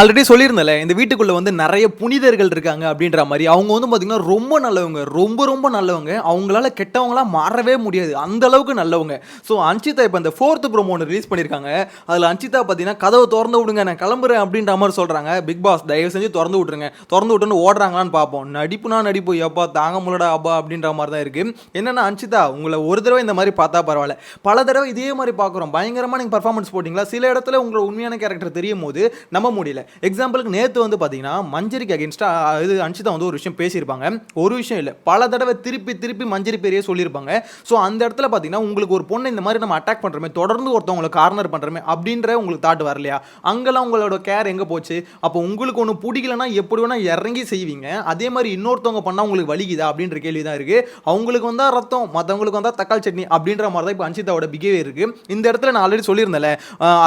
Already சொல்லியிருந்தல இந்த வீட்டுக்குள்ளே வந்து நிறைய புனிதர்கள் இருக்காங்க அப்படின்ற மாதிரி. அவங்க வந்து பார்த்திங்கன்னா ரொம்ப நல்லவங்க ரொம்ப ரொம்ப நல்லவங்க. அவங்களால கெட்டவங்களாம் மாறவே முடியாது. அந்த அளவுக்கு நல்லவங்க. ஸோ அன்சிதா இப்போ இந்த ஃபோர்த்து ப்ரோமோ ஒன்று ரிலீஸ் பண்ணியிருக்காங்க அதில் அன்சிதா பார்த்தீங்கன்னா கதவை திறந்து விடுங்க நான் கிளம்புறேன் அப்படின்ற மாதிரி சொல்கிறாங்க பிக் பாஸ் தயவு செஞ்சு திறந்து விட்டுருங்க. திறந்து விட்டுன்னு ஓடுறாங்களான்னு பார்ப்போம். நடிப்புனா நடிப்பு. எப்பா தாங்க முள்ளடா அப்பா அப்படின்ற மாதிரி தான் இருக்குது என்னென்னா அன்சிதா உங்களை ஒரு தடவை இந்த மாதிரி பார்த்தா பரவாயில்ல. பல தடவை இதே மாதிரி பார்க்குறோம். பயங்கரமாக நீங்கள் பர்ஃபார்மன்ஸ் போட்டிங்களா? சில இடத்துல உங்களை உண்மையான கேரக்டர் தெரியும் போது நம்ப முடியல. எக்ஸாம்பிளுக்கு நேற்று வந்து பார்த்தீங்கன்னா மஞ்சரிக்கு அகேன்ஸ்டாக இது அன்ஷிதா வந்து ஒரு விஷயம் பேசியிருப்பாங்க. ஒரு விஷயம் இல்லை. பல தடவை திருப்பி திருப்பி மஞ்சரி பேரையே சொல்லியிருப்பாங்க. ஸோ அந்த இடத்துல பார்த்தீங்கன்னா உங்களுக்கு ஒரு பொண்ணை இந்த மாதிரி நம்ம அட்டாக் பண்ணுறமே தொடர்ந்து ஒருத்தவங்களை கார்னர் பண்ணுறமே அப்படின்ற உங்களுக்கு தாட் வரலையா அங்கெல்லாம் உங்களோட கேர் எங்கே போச்சு? அப்போ உங்களுக்கு ஒன்று பிடிக்கலன்னா எப்படி வேணால் இறங்கி செய்வீங்க. அதே மாதிரி இன்னொருத்தவங்க பண்ணால் உங்களுக்கு வலிக்குதா? அப்படின்ற கேள்வி தான் இருக்குது அவங்களுக்கு வந்தால் ரத்தம் மற்றவங்களுக்கு வந்தால் தக்காளி சட்னி அப்படின்ற மாதிரி தான் இப்போ அன்ஷிதாவோட பிஹேவியர் இருக்குது இந்த இடத்துல நான் ஆல்ரெடி சொல்லியிருந்தேன்ல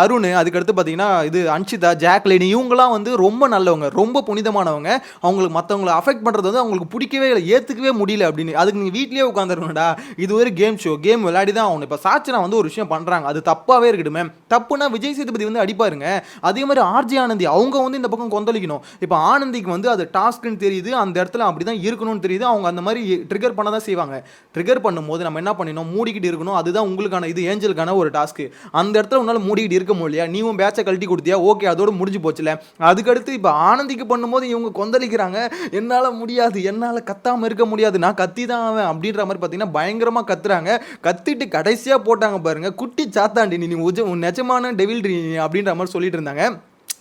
அருண் அதுக்கடுத்து பார்த்தீங்கன்னா இது அன்ஷிதா இவங்க இவங்கலாம் வந்து ரொம்ப நல்லவங்க ரொம்ப புனிதமானவங்க. அவங்களுக்கு மற்றவங்களை அஃபெக்ட் பண்ணுறது வந்து அவங்களுக்கு பிடிக்கவே இல்லை ஏற்றுக்கவே முடியல அப்படின்னு. அதுக்கு நீங்கள் வீட்லேயே உட்காந்துருக்கணும்டா இது ஒரு கேம் ஷோ கேம் விளையாடி தான் அவங்க இப்போ சாச்சனா வந்து ஒரு விஷயம் பண்ணுறாங்க அது தப்பாகவே இருக்கட்டுமே தப்புனா விஜய் சேதுபதி வந்து அடிப்பாருங்க. அதே மாதிரி ஆர்ஜி ஆனந்தி அவங்க வந்து இந்த பக்கம் கொந்தளிக்கணும். இப்போ ஆனந்திக்கு வந்து அது டாஸ்க்குன்னு தெரியுது. அந்த இடத்துல அப்படி தான் இருக்கணும்னு தெரியுது. அவங்க அந்த மாதிரி ட்ரிகர் பண்ண தான் செய்வாங்க. ட்ரிகர் பண்ணும்போது நம்ம என்ன பண்ணணும் மூடிக்கிட்டு இருக்கணும். அதுதான் உங்களுக்கான இது ஏஞ்சலுக்கான ஒரு டாஸ்க்கு அந்த இடத்துல உன்னால் மூடிக்கிட்டு இருக்க முடியலையா? நீவும் பேட்சை கழட்டி கொடுத்தியா? ஓகே அதோட முடிஞ்சு போச்சுல. அதுக்கடுத்து இப்போ ஆனந்திக்கு பண்ணும்போது இவங்க கொந்தளிக்கிறாங்க. என்னால் முடியாது என்னால் கத்தாமல் இருக்க முடியாது. நான் கத்தி தான் ஆவேன் அப்படின்ற மாதிரி பார்த்தீங்கன்னா பயங்கரமாக கத்துறாங்க. கத்திட்டு கடைசியாக போட்டாங்க பாருங்க. குட்டி சாத்தாண்டி நீ உஜ உன் நிஜமான டெவில் அப்படின்ற மாதிரி சொல்லிட்டு இருந்தாங்க.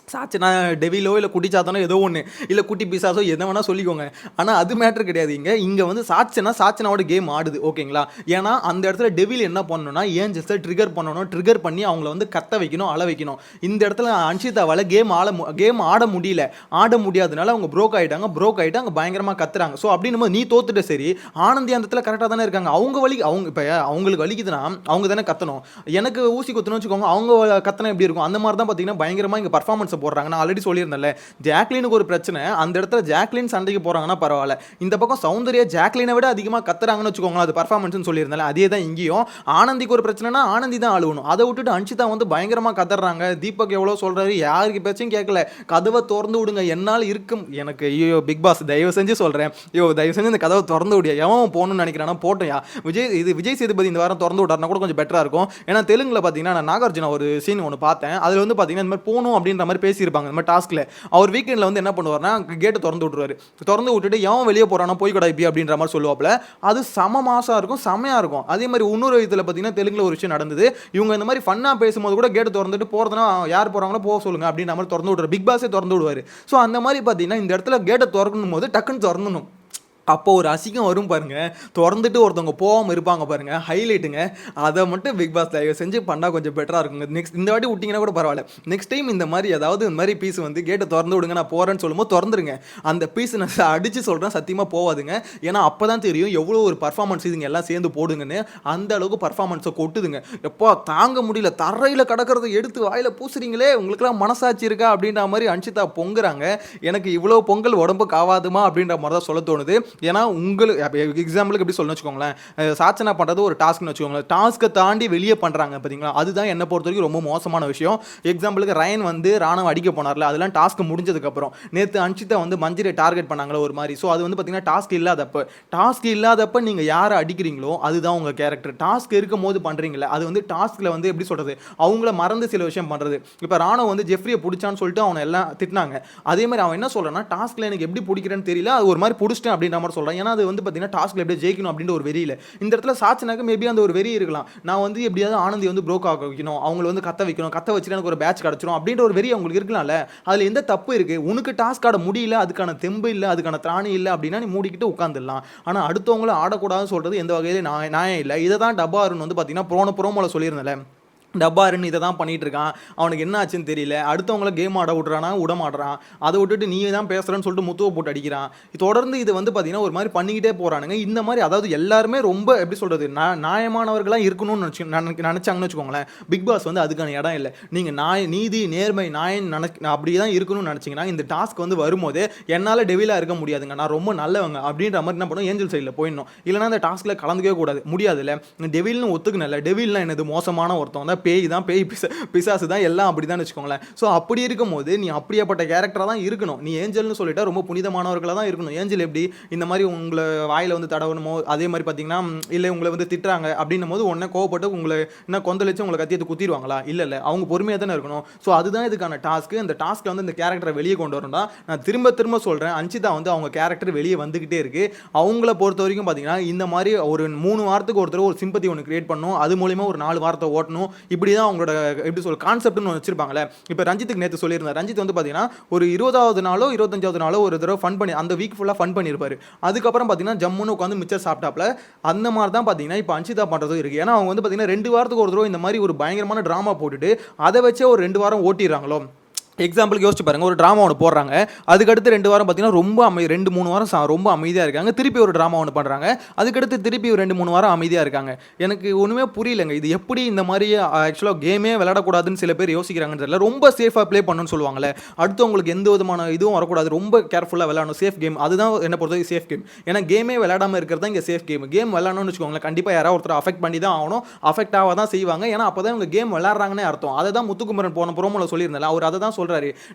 சாச்சனா டெவிலோ இல்லை குட்டி சாத்தானோ ஏதோ ஒன்று இல்லை குட்டி பிசாசோ எதை வேணால் சொல்லிக்கோங்க. ஆனால் அது மேட்ரு கிடையாது இங்கே. இங்கே வந்து சாச்சனா சாச்சனாவோட கேம் ஆடுது ஓகேங்களா ஏன்னா அந்த இடத்துல டெவில் என்ன பண்ணணும்னா ஏஞ்சல்ஸை ட்ரிகர் பண்ணணும் ட்ரிகர் பண்ணி அவங்கள வந்து கத்த வைக்கணும் அழ வைக்கணும். இந்த இடத்துல அன்ஷிதாவால் கேம் ஆட கேம் ஆட முடியல. ஆட முடியாதனால அவங்க ப்ரோக் ஆகிட்டாங்க ப்ரோக் ஆகிட்டு அங்கே பயங்கரமாக கத்துறாங்க. ஸோ அப்படின்னும் நீ தோத்துட்ட சரி. ஆனந்தி அந்த இடத்துல கரெக்டாக தானே இருக்காங்க. அவங்க வலி அவங்க இப்போ அவங்களுக்கு வலிக்குதுன்னா அவங்க தானே கத்தணும். எனக்கு ஊசி குத்தணும் வச்சுக்கோங்க அவங்க கத்தனை எப்படி இருக்கும்? அந்த மாதிரி தான் பார்த்தீங்கன்னா பயங்கரமாக இங்கே பர்ஃபார்மன்ஸ் போடுறாங்க நான் ஆல்ரெடி சொல்லியிருந்தேன்ல. ஜாக்லினுக்கு ஒரு பிரச்சனை. அந்த இடத்துல ஜாக்லின் சண்டைக்கு போகிறாங்கன்னா பரவாயில்ல. இந்த பக்கம் சௌந்தர்யா ஜாக்லினை விட அதிகமாக கத்துறாங்கன்னு வச்சுக்கோங்களேன் அது பர்ஃபார்மன்ஸ்னு சொல்லியிருந்தேன் அதே தான் இங்கேயும். ஆனந்திக்கு ஒரு பிரச்சனைனா ஆனந்தி தான் அழுவணும். அதை விட்டுட்டு அன்ஷிதா வந்து பயங்கரமாக கத்துறாங்க தீபக் எவ்வளோ சொல்கிறாரு யாருக்கு பேச்சும் கேட்கல. கதவை திறந்து விடுங்க. என்னால் இருக்கும். எனக்கு ஐயோ பிக் பாஸ் தயவு செஞ்சு சொல்கிறேன் ஐயோ தயவு செஞ்சு இந்த கதவை திறந்து விடியா எவன் போகணும்னு நினைக்கிறானா போட்டோயா விஜய் இது விஜய் சேதுபதி இந்த வாரம் திறந்து விட்டாருனா கூட கொஞ்சம் பெட்டராக இருக்கும். ஏன்னா தெலுங்கில் பார்த்தீங்கன்னா நான் நாகார்ஜுனா ஒரு சீன் ஒன்று பார்த்தேன். அதில் வந்து பார்த்தீங்கன்னா இந்த மாதிரி போகணும் அப்படின்ற மாதிரி பேசியிருப்பாங்க இந்த மாதிரி டாஸ்க்கில் அவர் வீக்கெண்டில் வந்து என்ன பண்ணுவார்னா கேட்டை திறந்து விட்டுருவாரு. திறந்து விட்டுட்டு எவன் வெளியே போகிறானா போய் கடை இப்படி அப்படின்ற மாதிரி சொல்லுவாப்புல. அது சம மாசாக இருக்கும் செமையாக இருக்கும். அதே மாதிரி இன்னொரு விதத்தில் பார்த்தீங்கன்னா தெலுங்கில் ஒரு விஷயம் நடந்தது. இவங்க இந்த மாதிரி ஃபன்னாக பேசும்போது கூட கேட்டு திறந்துட்டு போகிறதுனா யார் போகிறாங்களோ போக சொல்லுங்க அப்படின்ற மாதிரி திறந்து விடுறாரு பிக் பாஸே திறந்து விடுவார். ஸோ அந்த மாதிரி பார்த்தீங்கன்னா இந்த இடத்துல கேட்டை திறக்கணும் போது டக்குன்னு திறந்துணும் அப்போ ஒரு அசிங்கம் வரும் பாருங்க. திறந்துட்டு ஒருத்தவங்க போகாமல் இருப்பாங்க பாருங்க. ஹைலைட்டுங்க அதை மட்டும் பிக் பாஸ் தயவு செஞ்சு பண்ணால் கொஞ்சம் பெட்டராக இருக்குங்க. நெக்ஸ்ட் இந்த வாட்டி விட்டிங்கன்னா கூட பரவாயில்ல. நெக்ஸ்ட் டைம் இந்த மாதிரி ஏதாவது இந்த மாதிரி பீஸ் வந்து கேட்டை திறந்து விடுங்க நான் போகிறேன்னு சொல்லும்போது திறந்துருங்க. அந்த பீஸ் நான் அடித்து சொல்கிறேன் சத்தியமாக போகாதுங்க ஏன்னா அப்போ தான் தெரியும் எவ்வளோ ஒரு பர்ஃபார்மன்ஸ் இதுங்க எல்லாம் சேர்ந்து போடுங்கன்னு. அந்த அளவுக்கு பர்ஃபார்மன்ஸை கொட்டுதுங்க. எப்போ தாங்க முடியல. தரையில் கிடக்கிறத எடுத்து வாயில் பூசுறீங்களே. உங்களுக்குலாம் மனசாட்சி இருக்கா? அப்படின்ற மாதிரி அன்ஷிதா பொங்குறாங்க. எனக்கு இவ்வளோ பொங்கல் உடம்புக்கு ஆகாதுமா அப்படின்ற மாதிரி தான் சொல்ல தோணுது. ஏன்னா உங்களுக்கு எக்ஸாம்பிளுக்கு எப்படி சொல்லணும் வச்சுக்கோங்களேன். சாச்சனா பண்ணுறது ஒரு டாஸ்க்னு வச்சுக்கோங்களேன். டாஸ்க்கை தாண்டி வெளியே பண்ணுறாங்க பார்த்தீங்களா அதுதான் என்னை பொறுத்த வரைக்கும் ரொம்ப மோசமான விஷயம். எக்ஸாம்பிளுக்கு ரயன் வந்து ராணுவம் அடிக்க போனார்ல அதெல்லாம் டாஸ்க் முடிஞ்சதுக்கப்புறம். நேற்று அன்ஷிதா வந்து மஞ்சிரை டார்கெட் பண்ணாங்களோ ஒரு மாதிரி. ஸோ அது வந்து பார்த்தீங்கன்னா டாஸ்க் இல்லாதப்ப. டாஸ்க் இல்லாதப்ப நீங்கள் யாரை அடிக்கிறீங்களோ அதுதான் உங்கள் கேரக்டர் டாஸ்க் இருக்கும் போது பண்ணுறீங்களே அது வந்து டாஸ்க்கில் வந்து எப்படி சொல்கிறது அவங்கள மறந்து சில விஷயம் பண்ணுறது இப்போ ராணுவ வந்து ஜெஃப்ரியை பிடிச்சான்னு சொல்லிட்டு அவனை எல்லாம் திட்டினாங்க. அதே மாதிரி அவன் என்ன சொல்கிறான்னா டாஸ்க்கில் எனக்கு எப்படி பிடிக்கிறேன்னு தெரியல அது ஒரு மாதிரி பிடிச்சிட்டேன் அப்படின்ற மாதிரி சொல்கிறேன் ஏன்னா அது வந்து பார்த்தீங்கன்னா டாஸ்க்கில் எப்படி ஜெயிக்கணும் அப்படின்ற ஒரு வெறியில். இந்த இடத்துல சாட்சினாக்க மேபி அந்த ஒரு வெறி இருக்கலாம். நான் வந்து எப்படியாவது ஆனந்தி வந்து ப்ரோக் ஆக வைக்கணும். அவங்கள வந்து கத்த வைக்கணும். கத்த வச்சுட்டு எனக்கு ஒரு பேட்ச் கிடச்சிரும் அப்படின்ற ஒரு வெறி அவங்களுக்கு இருக்கலாம்ல. அதில் எந்த தப்பு இருக்குது உனக்கு டாஸ்க் ஆட முடியல அதுக்கான தெம்பு இல்லை அதுக்கான திராணி இல்லை அப்படின்னா நீ மூடிக்கிட்டு உட்காந்துடலாம் ஆனால் அடுத்தவங்களும் ஆடக்கூடாதுன்னு சொல்கிறது எந்த வகையில நான் நியாயம் இல்லை. இதை தான் டப்பா அருண் வந்து பார்த்தீங்கன்னா போன ப்ரோமோவில் சொல்லியிருந்தேன் டப்பாருன்னு இதை தான் பண்ணிகிட்டு இருக்கான் அவனுக்கு என்ன ஆச்சுன்னு தெரியல. அடுத்தவங்கள கேம் ஆட விட்றானா விட மாட்றான். அதை விட்டுட்டு நீ தான் பேசுகிறேன்னு சொல்லிட்டு முத்துவை போட்டு அடிக்கிறான். தொடர்ந்து இது வந்து பார்த்தீங்கன்னா ஒரு மாதிரி பண்ணிக்கிட்டே போகிறானுங்க இந்த மாதிரி அதாவது எல்லாருமே ரொம்ப எப்படி சொல்கிறது நியாயமானவர்களாக இருக்கணும்னு நினச்சி நினச்சாங்கன்னு வச்சுக்கோங்களேன். பிக் பாஸ் வந்து அதுக்கான இடம் இல்லை. நீங்கள் நாய நீதி நேர்மை நாயன் நினைக் அப்படி தான் இருக்கணும்னு நினச்சிங்கன்னா இந்த டாஸ்க் வந்து வரும்போது என்னால் டெவிலாக இருக்க முடியாதுங்க. நான் ரொம்ப நல்லவங்க அப்படின்ற மாதிரி என்ன பண்ணும்? ஏஞ்சல் சைடில் போயிடணும். இல்லைனா அந்த டாஸ்க்கில் கலந்துக்கவே கூடாது. முடியாதுல்ல. டெவில்னு இல்லை டெவில்னா என்னது? மோசமான ஒருத்தன். தான் பேய் தான் பேய் பிசா பிசாசு தான் எல்லாம் அப்படி தான் வச்சுக்கோங்களேன். ஸோ அப்படி இருக்கும்போது நீ அப்படியாப்பட்ட கேரக்டராக தான் இருக்கணும். நீ ஏஞ்சல்னு சொல்லிட்டா ரொம்ப புனிதமானவர்களாக தான் இருக்கணும். ஏஞ்சல் எப்படி? இந்த மாதிரி உங்களை வாயில் வந்து தடவணுமோ? அதே மாதிரி பார்த்தீங்கன்னா இல்லை உங்களை வந்து திட்டுறாங்க. அப்படின்னும் போது உடனே கோவப்பட்டு உங்களை என்ன கொந்தளிச்சு உங்களை கத்தியத்தை குத்திடுவாங்களா? இல்லை இல்லை. அவங்க பொறுமையாக தானே இருக்கணும். ஸோ அதுதான் இதுக்கான டாஸ்க்கு இந்த டாஸ்க்கில் வந்து இந்த கேரக்டரை வெளியே கொண்டு வரணும்னா நான் திரும்ப திரும்ப சொல்கிறேன் அஞ்சிதா வந்து அவங்க கேரக்டர் வெளியே வந்துக்கிட்டே இருக்கு. அவங்கள பொறுத்த வரைக்கும் பார்த்தீங்கன்னா இந்த மாதிரி ஒரு மூணு வாரத்துக்கு ஒருத்தர் ஒரு சிம்பத்தி ஒன்று கிரியேட் பண்ணணும் அது மூலிமா ஒரு நாலு வாரத்தை ஓட்டணும். இப்படி தான் அவங்களோட எப்படி சொல் கான்செப்ட்னு ஒன்று வச்சிருப்பாங்களே இப்போ ரஞ்சித்துக்கு நேற்று சொல்லியிருந்தார். ரஞ்சித் வந்து பார்த்தீங்கன்னா ஒரு இருபதாவது நாளோ இருபத்தஞ்சாவது நாளோ ஒரு தடவை ஃபன் பண்ணி அந்த வீக் ஃபுல்லாக ஃபன் பண்ணியிருப்பாரு அதுக்கப்புறம் பார்த்தீங்கன்னா ஜம்முன்னு உட்காந்து மிச்சர் சாப்பிட்டாப்ல அந்த மாதிரி தான் பார்த்தீங்கன்னா இப்போ அஞ்சிதா பண்ணுறதும் இருக்குது ஏன்னா அவங்க வந்து பார்த்தீங்கன்னா ரெண்டு வாரத்துக்கு ஒரு தடவை இந்த மாதிரி ஒரு பயங்கரமான ட்ராமா போட்டுட்டு அதை வச்சே ஒரு ரெண்டு வாரம் ஓட்டிடுறாங்களோ. எக்ஸாம்பிளுக்கு யோசிச்சு பாருங்கள் ஒரு ட்ராமா ஒன்று போடுறாங்க. அதுக்கடுத்து ரெண்டு வாரம் பார்த்தீங்கன்னா ரொம்ப அமை ரெண்டு மூணு வாரம் சா- ரொம்ப அமைதியாக இருக்காங்க. திருப்பி ஒரு ட்ராமா ஒன்று பண்ணுறாங்க அதுக்கடுத்து திருப்பி ஒரு ரெண்டு மூணு வாரம் அமைதியாக இருக்காங்க. எனக்கு ஒன்றுமே புரியலங்க. இது எப்படி இந்த மாதிரி ஆக்சுவலாக கேமே விளையாடக்கூடாதுன்னு சில பேர் யோசிக்கிறாங்கன்னு தெரியல. ரொம்ப சேஃபாக ப்ளே பண்ணணும்னு சொல்லுவாங்களே அடுத்து உங்களுக்கு எந்த விதமான இதுவும் வரக்கூடாது. ரொம்ப கேர்ஃபுல்லாக விளையாடணும். சேஃப் கேம் அதுதான் என்ன பொறுத்தவரை சேஃப் கேம் ஏன்னா கேமே விளையாடாமல் இருக்கிறது தான் இங்கே சேஃப் கேம் கேம் விளையாடணும்னு வச்சுக்கோங்களேன். கண்டிப்பாக யாராவது ஒருத்தர் அஃபெக்ட் பண்ணி தான் ஆகணும். அஃபெக்ட் ஆக தான் செய்வாங்க. ஏன்னா அப்போ தான் இவங்க கேம் விளாட்றாங்கன்னே அர்த்தம். அதை தான் முத்துக்குமரன் போன ப்ரோமோல சொல்லியிருந்தால அவர் அதை தான் சொல்கிறாரு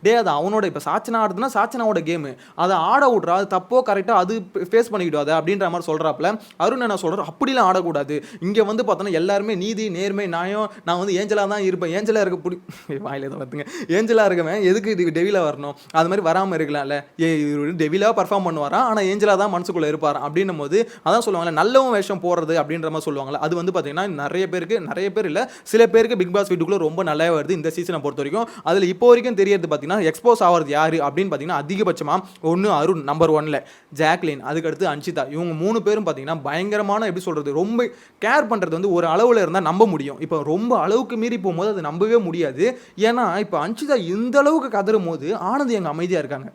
டே அது அவனோட இப்போ சாச்சனா ஆடுதுன்னா சாச்சனாவோட கேமு அதை ஆட விட்றா அது தப்போ கரெக்டாக அது ஃபேஸ் பண்ணிக்கிடும் அப்படின்ற மாதிரி சொல்கிறாப்புல அருண் என்ன சொல்கிறார் அப்படிலாம் ஆடக்கூடாது. இங்கே வந்து பார்த்தோன்னா எல்லாருமே நீதி நேர்மை நியாயம். நான் வந்து ஏஞ்சலாக தான் இருப்பேன். ஏஞ்சலாக இருக்க பிடி வாயில தான் பார்த்துங்க ஏஞ்சலாக இருக்கவன் எதுக்கு இது டெவிலாக வரணும்? அது மாதிரி வராமல் இருக்கலாம்ல. ஏ இவர் டெவிலாக பர்ஃபார்ம் பண்ணுவாரா? ஆனால் ஏஞ்சலாக தான் மனசுக்குள்ளே இருப்பார்? அப்படின்னும் போது அதான் சொல்லுவாங்கல்ல நல்லவன் வேஷம் போடுறது அப்படின்ற மாதிரி சொல்லுவாங்கல்ல. அது வந்து பார்த்தீங்கன்னா நிறைய பேருக்கு நிறைய பேர் இல்லை சில பேருக்கு பிக் பாஸ் வீட்டுக்குள்ளே ரொம்ப நல்லா வருது இந்த சீசனை பொறுத்த வரைக்கும். அதில் இப்போ வரைக்கும் தெரியறது பார்த்தீங்கன்னா எக்ஸ்போஸ் ஆகிறது யார் அப்படின்னு பார்த்தீங்கன்னா அதிகபட்சமாக ஒன்று அருண் நம்பர் ஒனில் ஜாக்லின் அதுக்கடுத்து அன்ஷிதா இவங்க மூணு பேரும் பார்த்தீங்கன்னா பயங்கரமான எப்படி சொல்கிறது ரொம்ப கேர் பண்ணுறது வந்து ஒரு அளவில் இருந்தால் நம்ப முடியும். இப்போ ரொம்ப அளவுக்கு மீறி போகும்போது அது நம்பவே முடியாது. ஏன்னா இப்போ அன்ஷிதா இந்த அளவுக்கு கதறும் போது ஆனந்த் எங்கள் அமைதியாக இருக்காங்க.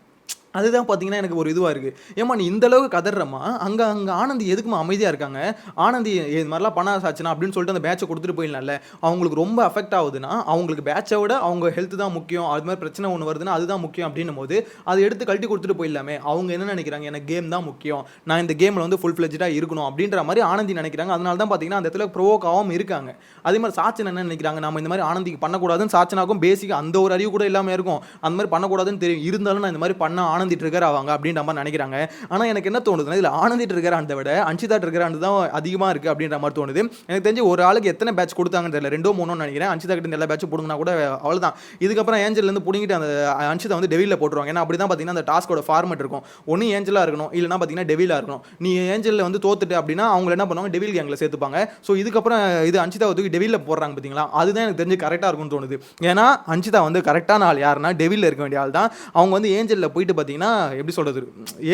அதுதான் பார்த்தீங்கன்னா எனக்கு ஒரு இதுவாக இருக்குது ஏமா நீ இந்த அளவுக்கு கதறமா அங்கே அங்கே ஆனந்தி எதுக்குமா அமைதியாக இருக்காங்க? ஆனந்தி இது மாதிரிலாம் பண்ண சாச்சுனா அப்படின்னு சொல்லிட்டு அந்த பேட்சை கொடுத்துட்டு போயிடலாம்ல. அவங்களுக்கு ரொம்ப அஃபெக்ட் ஆகுதுன்னா அவங்களுக்கு பேட்சை விட அவங்க ஹெல்த் தான் முக்கியம். அது மாதிரி பிரச்சனை ஒன்று வருதுன்னா அதுதான் முக்கியம் அப்படின்னும் போது அதை எடுத்து கழட்டி கொடுத்துட்டு போயிடலாமே. அவங்க என்ன நினைக்கிறாங்க? எனக்கு கேம் தான் முக்கியம். நான் இந்த கேமில் வந்து ஃபுல் ஃப்ளெஜ்டாக இருக்கணும் அப்படின்ற மாதிரி ஆனந்தி நினைக்கிறாங்க. அதனால தான் பார்த்தீங்கன்னா அந்த இடத்துல ப்ரோவோக் ஆகாமல் இருக்காங்க. அதே மாதிரி சாச்சன் என்ன நினைக்கிறாங்க? நம்ம இந்த மாதிரி ஆனந்திக்கு பண்ணக்கூடாதுன்னு சாச்சனாக்கும் பேசிக்காக அந்த ஒரு அறிவு கூட இல்லாமல் இருக்கும். அந்த மாதிரி பண்ணக்கூடாதுன்னு தெரியும். இருந்தாலும் நான் இந்த மாதிரி பண்ண ஆனந்திட்டு இருக்கிற அவங்க அப்படின்ற மாதிரி நினைக்கிறாங்க. ஆனால் எனக்கு என்ன தோணுதுன்னா இதில் ஆனந்திட்டு ட்ரிகர் விட அன்ஷிதா ட்ரிகர் தான் அதிகமாக இருக்குது அப்படின்ற மாதிரி தோணுது. எனக்கு தெரிஞ்சு ஒரு ஆளுக்கு எத்தனை பேட்ச் கொடுத்தாங்கன்னு தெரியல. ரெண்டோ மூணோ நினைக்கிறேன். அஞ்சிதா கிட்ட எல்லா பேட்சும் போடுங்கன்னா கூட அவ்வளோதான் இதுக்கப்புறம் ஏஞ்சல்லேருந்து பிடிங்கிட்டு அந்த அஞ்சிதா வந்து டெவிலில் போட்டுருவாங்க. ஏன்னா அப்படி தான் பார்த்தீங்கன்னா அந்த டாஸ்கோட ஃபார்மேட் இருக்கும். ஒன்று ஏஞ்சலாக இருக்கணும் இல்லைனா பார்த்தீங்கன்னா டெவிலாக இருக்கணும். நீ ஏஞ்சலில் வந்து தோத்துட்டு அப்படின்னா அவங்க என்ன பண்ணுவாங்க? டெவில் கேங்கில் சேர்த்துப்பாங்க. ஸோ இதுக்கப்புறம் இது அன்ஷிதா தூக்கி டெவிலில் போடுறாங்க பார்த்தீங்களா அதுதான் எனக்கு தெரிஞ்சு கரெக்டாக இருக்கும்னு தோணுது. ஏன்னா அஞ்சிதா வந்து கரெக்டான ஆள் யாருன்னா டெவிலில் இருக்க வேண்டிய ஆள் தான் அவங்க வந்து ஏஞ்சலில் போயிட்டு பார்த்தீங்கன்னா பார்த்தீங்கன்னா எப்படி சொல்கிறது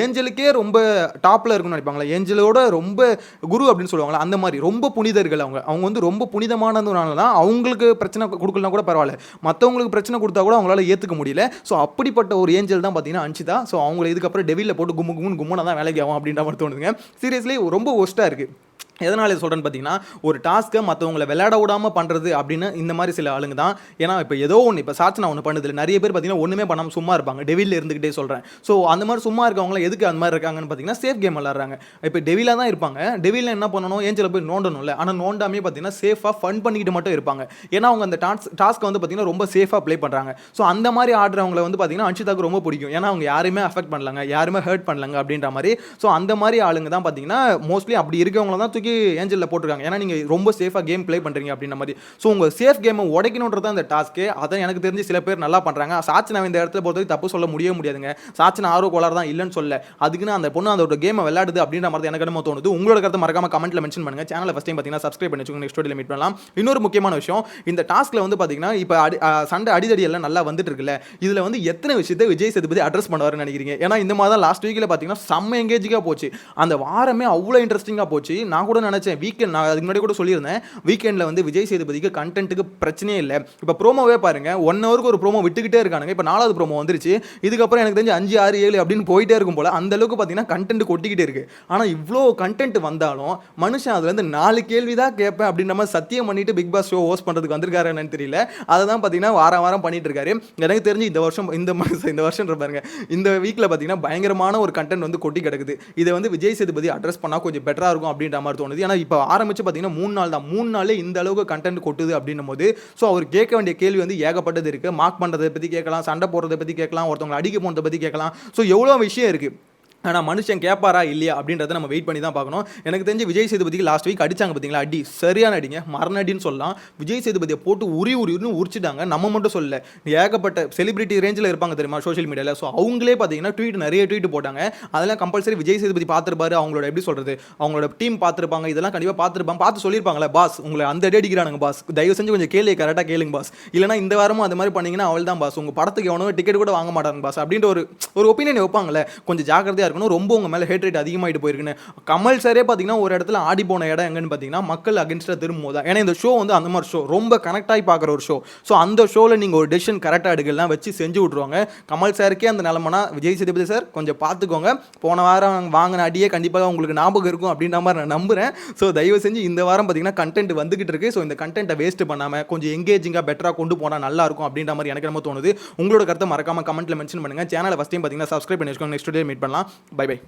ஏஞ்சலுக்கே ரொம்ப டாப்பில் இருக்கும்னு நினைப்பாங்களா ஏஞ்சலோட ரொம்ப குரு அப்படின்னு சொல்லுவாங்களா அந்த மாதிரி ரொம்ப புனிதர்கள் அவங்க. அவங்க வந்து ரொம்ப புனிதமானதுனால தான் அவங்களுக்கு பிரச்சனை கொடுக்கலாம் கூட பரவாயில்ல. மற்றவங்களுக்கு பிரச்சனை கொடுத்தா கூட அவங்களால ஏற்றுக்க முடியல. ஸோ அப்படிப்பட்ட ஒரு ஏஞ்சல் தான் பார்த்தீங்கன்னா அன்ஷிதா. ஸோ அவங்களை இதுக்கப்புறம் டெவிலில் போட்டு கும்மு கும்முன்னு கும்மனா தான் வேலைக்கு ஆகும் அப்படின்ற மாதிரி தோணுதுங்க. சீரியஸ்லி ரொம்ப ஒஸ்ட்டாக இருக்குது எதனால் இது சொல்கிறேன்னு பார்த்தீங்கன்னா ஒரு டாஸ்க்கை மற்றவங்களை விளையாட விடாமல் பண்ணுறது அப்படின்னு இந்த மாதிரி சில ஆளுங்க தான். ஏன்னா இப்போ ஏதோ ஒன்று இப்போ சாட்சி நான் ஒன்று பண்ணுதில்ல நிறைய பேர் பார்த்தீங்கன்னா ஒன்றுமே பண்ணாமல் சும்மா இருப்பாங்க. டெவிலில் இருந்துக்கிட்டே சொல்கிறேன் ஸோ அந்த மாதிரி சும்மா இருக்கவங்கள எதுக்கு அந்த மாதிரி இருக்காங்கன்னு பார்த்தீங்கன்னா சேஃப் கேம் விளாட்றாங்க இப்போ டெவிலாக தான் இருப்பாங்க. டெவிலில் என்ன பண்ணணும்? ஏஞ்சல போய் நோண்டணும்ல. ஆனால் நோண்டாமே பார்த்தீங்கன்னா சேஃபாக ஃபன் பண்ணிக்கிட்டு மட்டும் இருப்பாங்க. ஏன்னா அவங்க அந்த டாஸ் டாஸ்க்கை வந்து பார்த்தீங்கன்னா ரொம்ப சேஃபாக ப்ளே பண்ணுறாங்க ஸோ அந்த மாதிரி ஆடுறவங்களை வந்து பார்த்தீங்கன்னா அன்ஷிதாக்கு ரொம்ப பிடிக்கும். ஏன்னா அவங்க யாருமே அஃபெக்ட் பண்ணலாங்க. யாருமே ஹர்ட் பண்ணலங்க அப்படின்ற மாதிரி. ஸோ அந்த மாதிரி ஆளுங்க தான் பார்த்தீங்கன்னா மோஸ்ட்லி அப்படி இருக்கவங்கள தான் தூக்கி ஏஞ்சலில் போட்டிருக்காங்க. ஏன்னா நீங்கள் ரொம்ப சேஃபாக கேம் ப்ளே பண்ணுறீங்க அப்படின்ற மாதிரி. ஸோ உங்கள் சேஃப் கேமை உடைக்கணுன்றது அந்த டாஸ்க்கு அதை எனக்கு தெரிஞ்சு சில பேர் நல்லா பண்ணுறாங்க சாட்சினா இந்த இடத்துல பொறுத்தவரைக்கும் தப்பு சொல்ல முடியவே முடியாதுங்க. சாட்சினா ஆர்வ கோளாறு தான் இல்லைன்னு சொல்ல. அதுக்குன்னு அந்த பொண்ணு அந்த கேமை விளையாடுது அப்படின்ற மாதிரி எனக்கு என்னமோ தோணுது. உங்களோட கருத்தை மறக்காம கமெண்ட்ல மென்ஷன் பண்ணுங்க. சேனலை ஃபஸ்ட் டைம் பார்த்தீங்கன்னா சப்ஸ்கிரைப் பண்ணி வச்சுக்கோங்க. நெக்ஸ்ட் வீடியோ மீட் பண்ணலாம். இன்னொரு முக்கியமான விஷயம் இந்த டாஸ்க்கில் வந்து பார்த்தீங்கன்னா இப்போ அடி சண்டை அடிதடி எல்லாம் நல்லா வந்துட்டு இருக்குல்ல. இதில் வந்து எத்தனை விஷயத்தை விஜய் சேதுபதி அட்ரஸ் பண்ணுவாருன்னு நினைக்கிறீங்க? ஏன்னா இந்த மாதிரி தான் லாஸ்ட் வீக்கில் பார்த்தீங்கன்னா செம்ம எங்கேஜிக்காக போச்சு. அந்த வாரமே அவ்வளோ இன்ட்ரெஸ்டிங்காக போச்சு. நான் நான் கூட நினச்சேன். வீக்கெண்ட் நான் அதுக்கு முன்னாடி கூட சொல்லியிருந்தேன். வீக்கெண்டில் வந்து விஜய் சேதுபதிக்கு கண்டென்ட்டுக்கு பிரச்சனையே இல்லை. இப்போ ப்ரோமோவே பாருங்க. ஒன் ஹவருக்கு ஒரு ப்ரோமோ விட்டுக்கிட்டே இருக்கானுங்க. இப்போ நாலாவது ப்ரோமோ வந்துருச்சு. இதுக்கப்புறம் எனக்கு தெரிஞ்சு அஞ்சு ஆறு ஏழு அப்படின்னு போயிட்டே இருக்கும் போல. அந்த அளவுக்கு பார்த்தீங்கன்னா கண்டென்ட் கொட்டிக்கிட்டே இருக்கு. ஆனால் இவ்வளோ கண்டென்ட் வந்தாலும் மனுஷன் அதுலேருந்து நாலு கேள்வி தான் கேட்பேன் அப்படின்ற மாதிரி சத்தியம் பண்ணிட்டு பிக் பாஸ் ஷோ ஹோஸ்ட் பண்ணுறதுக்கு வந்திருக்காரு என்னன்னு தெரியல. அதை தான் பார்த்தீங்கன்னா வாரம் வாரம் பண்ணிட்டு இருக்காரு. எனக்கு தெரிஞ்சு இந்த வருஷம் இந்த மாதம் இந்த வருஷம் பாருங்க. இந்த வீக்கில் பார்த்தீங்கன்னா பயங்கரமான ஒரு கண்டென்ட் வந்து கொட்டி கிடக்குது. இதை வந்து விஜய் சேதுபதி அட்ரஸ் பண்ணால் கொஞ்சம் பெட்டராக இருக்கும் அப்படின்ற மாதிரி தோணுது. ஏன்னா இப்போ ஆரம்பிச்சு பார்த்தீங்கன்னா மூணு நாள் தான். மூணு நாளே இந்த அளவுக்கு கண்டென்ட் கொட்டுது அப்படின்னும் போது ஸோ அவர் கேட்க வேண்டிய கேள்வி வந்து ஏகப்பட்டது இருக்குது மார்க் பண்ணுறதை பற்றி கேட்கலாம் சண்டை போடுறதை பற்றி கேட்கலாம் ஒருத்தவங்களை அடிக்க போனதை பற்றி கேட்கலாம். ஸோ எவ்வளோ விஷயம் இருக்குது ஆனால் மனுஷன் கேட்பாரா இல்லையா அப்படின்றத நம்ம வெயிட் பண்ணி தான் பார்க்கணும். எனக்கு தெரிஞ்சு விஜய் சேதுபதிக்கு லாஸ்ட் வீக் அடிச்சாங்க பார்த்தீங்களா அடி சரியான அடிங்க. மரண அடின்னு சொல்லலாம். விஜய் சேதுபதியை போட்டு உரி உரின்னு உரிச்சிட்டாங்க. நம்ம மட்டும் சொல்லல. ஏகப்பட்ட செலிபிரிட்டி ரேஞ்சில் இருப்பாங்க தெரியுமா சோஷியல் மீடியாவில் ஸோ அவங்களே பார்த்தீங்கன்னா ட்வீட் நிறைய ட்வீட் போட்டாங்க. அதெல்லாம் கம்பல்சரி விஜய் சேதுபதி பார்த்துருப்பாரு. அவங்களோட எப்படி சொல்கிறது அவங்களோட டீம் பார்த்துருப்பாங்க. இதெல்லாம் கண்டிப்பாக பார்த்துருப்பாங்க. பார்த்து சொல்லியிருப்பாங்களே பாஸ் உங்களை அந்த அடி அடிக்கிறானுங்க பாஸ். தயவு செஞ்சு கொஞ்சம் கேள்வி கரெக்டாக கேளுங்க பாஸ். இல்லைனா இந்த வாரமும் அது மாதிரி பண்ணிங்கன்னா அவள் தான் பாஸ். உங்கள் படத்துக்கு எவனோ டிக்கெட் கூட வாங்க மாட்டாங்க பாஸ். அப்படின்ற ஒரு ஒரு ஒப்பீனியன் வைப்பாங்களே கொஞ்சம் ஜாக்கிரதையாக இருக்கணும். ரொம்ப உங்கள் மேலே ஹேட் ரேட் அதிகமாகிட்டு போயிருக்குன்னு. கமல் சாரே பார்த்தீங்கன்னா ஒரு இடத்துல ஆடி போன இடம் எங்கன்னு பார்த்தீங்கன்னா மக்கள் அகேன்ஸ்டாக திரும்பும் தான். ஏன்னா இந்த ஷோ வந்து அந்த மாதிரி ஷோ ரொம்ப கனெக்ட் ஆகி பார்க்குற ஒரு ஷோ ஸோ அந்த ஷோவில் நீங்கள் ஒரு டெசிஷன் கரெக்டாக எடுக்கலாம் வச்சு செஞ்சு விட்ருவாங்க கமல் சாருக்கே அந்த நிலமனா விஜய் சேதுபதி சார் கொஞ்சம் பார்த்துக்கோங்க போன வாரம் வாங்கின அடியே கண்டிப்பாக உங்களுக்கு ஞாபகம் இருக்கும் அப்படின்ற மாதிரி நான் நம்புகிறேன் ஸோ தயவு செஞ்சு இந்த வாரம் பார்த்தீங்கன்னா கண்டென்ட் வந்துகிட்டு இருக்கு. ஸோ இந்த கண்டென்ட்டை வேஸ்ட் பண்ணாமல் கொஞ்சம் எங்கேஜிங்காக பெட்டராக கொண்டு போனால் நல்லா இருக்கும் அப்படின்ற மாதிரி எனக்கு நம்ம தோணுது. உங்களோட கருத்தை மறக்காம கமெண்ட்டில் மென்ஷன் பண்ணுங்கள் சேனலை ஃபஸ்ட் டைம் பார்த்தீங்கன்னா சப்ஸ்கிரைப் பண்ணி வச்சுக்கோங்க நெக்ஸ்ட் டே மீட் பண்ணலாம். Bye bye.